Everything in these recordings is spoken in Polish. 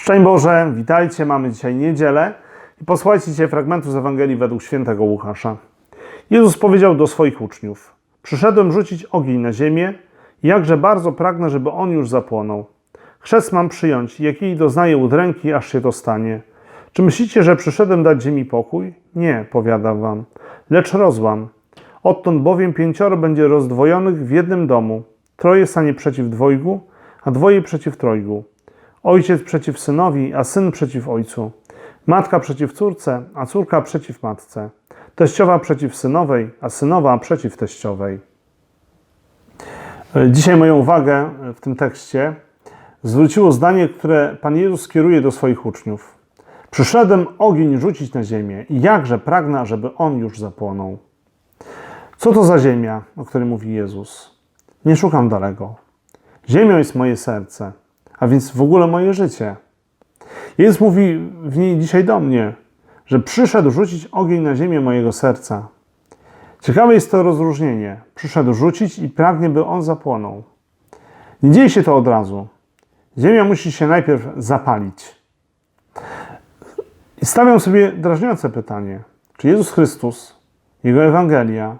Szczęść Boże, witajcie, mamy dzisiaj niedzielę i posłuchajcie fragmentu z Ewangelii według świętego Łukasza. Jezus powiedział do swoich uczniów: Przyszedłem rzucić ogień na ziemię, jakże bardzo pragnę, żeby on już zapłonął. Chrzest mam przyjąć, jakiej doznaję udręki, aż się to stanie. Czy myślicie, że przyszedłem dać ziemi pokój? Nie, powiadam wam, lecz rozłam. Odtąd bowiem pięcioro będzie rozdwojonych w jednym domu. Troje stanie przeciw dwojgu, a dwoje przeciw trojgu. Ojciec przeciw synowi, a syn przeciw ojcu. Matka przeciw córce, a córka przeciw matce. Teściowa przeciw synowej, a synowa przeciw teściowej. Dzisiaj moją uwagę w tym tekście zwróciło zdanie, które Pan Jezus kieruje do swoich uczniów. Przyszedłem ogień rzucić na ziemię i jakże pragnę, żeby on już zapłonął. Co to za ziemia, o której mówi Jezus? Nie szukam daleko. Ziemią jest moje serce, a więc w ogóle moje życie. Jezus mówi w niej dzisiaj do mnie, że przyszedł rzucić ogień na ziemię mojego serca. Ciekawe jest to rozróżnienie. Przyszedł rzucić i pragnie, by on zapłonął. Nie dzieje się to od razu. Ziemia musi się najpierw zapalić. I stawiam sobie drażniące pytanie, czy Jezus Chrystus, Jego Ewangelia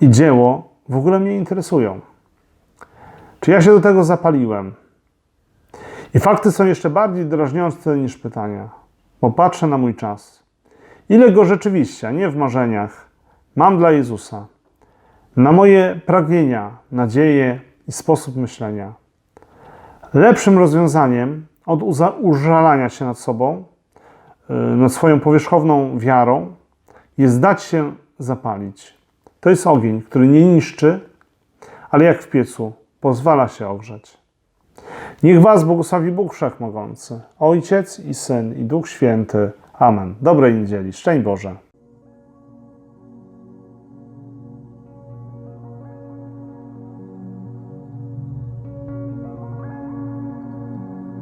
i dzieło w ogóle mnie interesują? Czy ja się do tego zapaliłem? I fakty są jeszcze bardziej drażniące niż pytania, bo patrzę na mój czas. Ile go rzeczywiście, nie w marzeniach, mam dla Jezusa? Na moje pragnienia, nadzieje i sposób myślenia. Lepszym rozwiązaniem od użalania się nad sobą, yy, nad swoją powierzchowną wiarą, jest dać się zapalić. To jest ogień, który nie niszczy, ale jak w piecu pozwala się ogrzeć. Niech Was błogosławi Bóg Wszechmogący, Ojciec i Syn i Duch Święty. Amen. Dobrej niedzieli. Szczęść Boże.